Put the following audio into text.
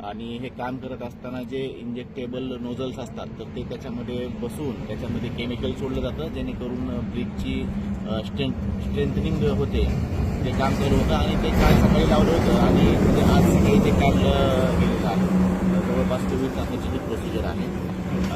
आणि हे काम करत असताना जे इंजेक्टेबल नोझल्स असतात तर ते त्याच्यामध्ये बसून त्याच्यामध्ये केमिकल सोडलं जातं जेणेकरून ब्रिजची स्ट्रेंथ स्ट्रेंथनिंग होते. ते काम करत होतं आणि ते काल सकाळी लावलं होतं आणि आज सकाळी ते काढलं गेलेलं आहे जवळपास चोवीस तासाची जी प्रोसिजर आहे